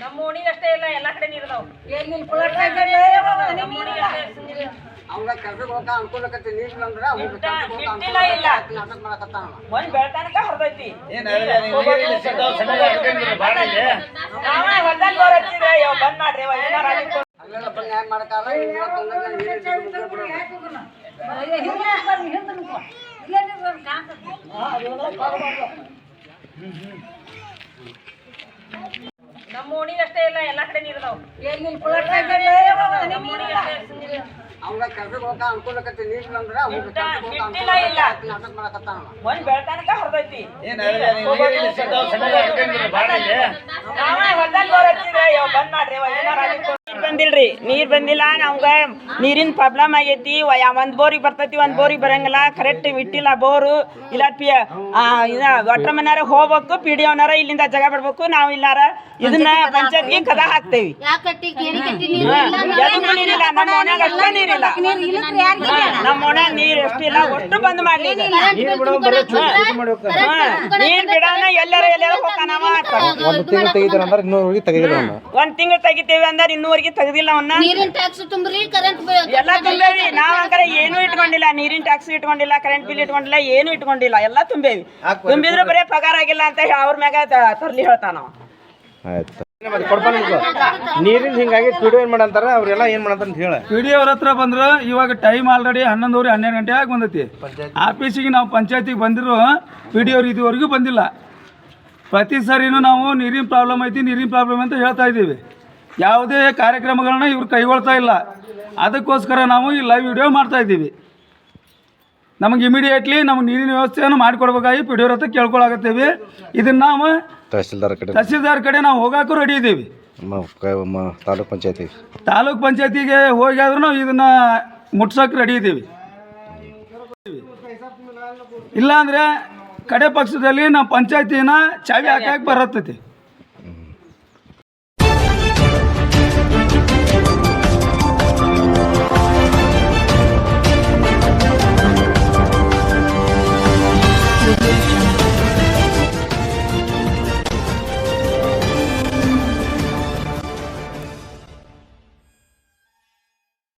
ನಮ್ಮ ಓಣಿಗೆ ಅಷ್ಟೇ ಇಲ್ಲ ಎಲ್ಲಾ ಕಡೆ ನೀರ್ದಾವ್ ಅವ್ನ ನಮ್ಮ ಹೋಗ ಅಷ್ಟೇ ನೀರ್ ಕೆಲ್ಸಕ್ಕೆ ಅಂದ್ರೆ ಅವ್ನಿಗೆ ಕೆಲ್ಸಕ್ಕೆ ನಮ್ಮ ಓಣಿಗೆ ಅಷ್ಟೇ ಇಲ್ಲ ಎಲ್ಲ ಕಡೆ ನೀರ್ದಾವ್ ಅವ್ರ ನೀರ್ ಕೆಲ್ಸಕ್ಕೆ ಹೋಗಕ್ಕೆ ಅನುಕೂಲಕತ್ತೆ ನೀರಿಲ್ಲ ಅಂದ್ರೆ ಒಂದ್ ಬೆಳ್ತಾನಕ ಹೊರದೈತಿ. ಹೊಲ್ದಾಗ ನೀರ್ ಬಂದಿಲ್ರಿ. ನೀರ್ ಬಂದಿಲ್ಲ ನಮ್ಗ ನೀರಿನ ಪ್ರಾಬ್ಲಮ್ ಆಗೈತಿ. ಒಂದ್ ಬೋರಿಗೆ ಬರ್ತೈತಿ ಒಂದ್ ಬೋರಿಗೆ ಬರಂಗಿಲ್ಲ. ಕರೆಕ್ಟ್ ಇಟ್ಟಿಲ್ಲ ಬೋರು. ಇಲ್ಲ ಪಿ ಒಟ್ರ ಮನಾರ ಹೋಗ್ಬೇಕು ಪಿ ಡಿ ಅವನಾರ ಇಲ್ಲಿಂದ ಜಾಗ ಬಿಡ್ಬೇಕು ನಾವು ಇಲ್ಲಾರ ಇದನ್ನ ಪಂಚಾಯತ್ಗೆ ಕದ ಹಾಕ್ತೇವಿ. ನೀರಿಲ್ಲ ನಮ್ಮ ಮನ್ಯಾಗ ಅಷ್ಟೇ ನೀರಿಲ್ಲ? ನಮ್ಮ ಮನ್ಯಾಗ ನೀರ್ ಎಷ್ಟಿಲ್ಲ ಒಟ್ಟು ಬಂದ್ ಮಾಡ್ಲಿ ನೀರ್ ಬಿಡೋಣ ಎಲ್ಲಾರ ಹೋಗ್ತಾನವ ಒಂದು ತಿಂಗಳು ತೆಗಿತೀರ ಅಂದ್ರೆ ಇನ್ನೂರಿಗೆ ತೆಗೆದಿಲ್ಲ ಅವನು ಒಂದ್ ತಿಂಗಳು ತೆಗಿತೇವೆ ಅಂದ್ರೆ ಇನ್ನೂವರೆಗೆ ತೆಗೆದಿಲ್ಲ ಅವನ್ನ. ನೀರಿನ ಟ್ಯಾಕ್ಸ್ ತುಂಬ್ರಿ ಕರೆಂಟ್ ಬಿಲ್ ಎಲ್ಲ ತುಂಬೇವಿ. ನಾವ್ ಅಂಕರೆ ಏನು ಇಟ್ಕೊಂಡಿಲ್ಲ. ನೀರಿನ ಟ್ಯಾಕ್ಸ್ ಇಟ್ಕೊಂಡಿಲ್ಲ ಕರೆಂಟ್ ಬಿಲ್ ಇಟ್ಕೊಂಡಿಲ್ಲ ಏನು ಇಟ್ಕೊಂಡಿಲ್ಲ. ಎಲ್ಲ ತುಂಬೇವಿ. ತುಂಬಿದ್ರೆ ಬರೇ ಪಗಾರ ಆಗಿಲ್ಲ ಅಂತ ಹೇಳಿ ಅವ್ರ ಮ್ಯಾಗ ತ- ತರ್ಲಿ ಹೇಳ್ತಾನ ಅವ. ಆಯ್ತು. ನೀರಿನ ಹಿಂಗಾಗಿ ಪಿಡಿಯೋ ಏನ್ ಮಾಡಂತಾರ? ಅವ್ರೆಲ್ಲ ಏನ್ ಮಾಡಂತಾರ ಅಂತ ಹೇಳ. ಪಿ ಡಿ ಅವ್ರ ಹತ್ರ ಬಂದ್ರೆ. ಇವಾಗ ಟೈಮ್ ಆಲ್ರೆಡಿ ಹನ್ನೊಂದುವರೆ ಹನ್ನೆರಡು ಗಂಟೆ ಆಗಿ ಬಂದೈತಿ. ಆಫೀಸಿಗೆ ನಾವು ಪಂಚಾಯತಿಗೆ ಬಂದಿರೋ ಪಿ ಡಿ ಅವ್ರು ಇದುವರೆಗೂ ಬಂದಿಲ್ಲ. ಪ್ರತಿ ಸರಿನೂ ನಾವು ನೀರಿನ ಪ್ರಾಬ್ಲಮ್ ಐತಿ ನೀರಿನ ಪ್ರಾಬ್ಲಮ್ ಅಂತ ಹೇಳ್ತಾ ಇದ್ದೀವಿ. ಯಾವುದೇ ಕಾರ್ಯಕ್ರಮಗಳನ್ನ ಇವ್ರು ಕೈಗೊಳ್ತಾ ಇಲ್ಲ. ಅದಕ್ಕೋಸ್ಕರ ನಾವು ಈ ಲೈವ್ ವಿಡಿಯೋ ಮಾಡ್ತಾ ಇದ್ದೀವಿ. ನಮಗೆ ಇಮಿಡಿಯೇಟ್ಲಿ ನಮಗೆ ನೀರಿನ ವ್ಯವಸ್ಥೆಯನ್ನು ಮಾಡಿಕೊಡ್ಬೇಕಾಗಿ ಪಿ ಡಿ ಅವ್ರ ಹತ್ರ ಕೇಳ್ಕೊಳಕತ್ತೀವಿ ಇದನ್ನು ನಾವು ತಹಸೀಲ್ದಾರ್ ಕಡೆ ತಹಸೀಲ್ದಾರ್ ಕಡೆ ನಾವು ಹೋಗಾಕು ರೆಡಿ ಇದ್ದೀವಿ. ತಾಲೂಕ್ ಪಂಚಾಯತಿ. ತಾಲೂಕ್ ಪಂಚಾಯತಿಗೆ ಹೋಗಿ ಆದ್ರೂ ನಾವು ಇದನ್ನ ಮುಟ್ಸೋಕೆ ರೆಡಿ ಇದ್ದೀವಿ. ಇಲ್ಲಾಂದ್ರೆ ಕಡೆ ಪಕ್ಷದಲ್ಲಿ ನಮ್ಮ ಪಂಚಾಯತಿನ ಚಾವಿ ಹಾಕಕ್ಕೆ ಬರತ್ತೈತಿ.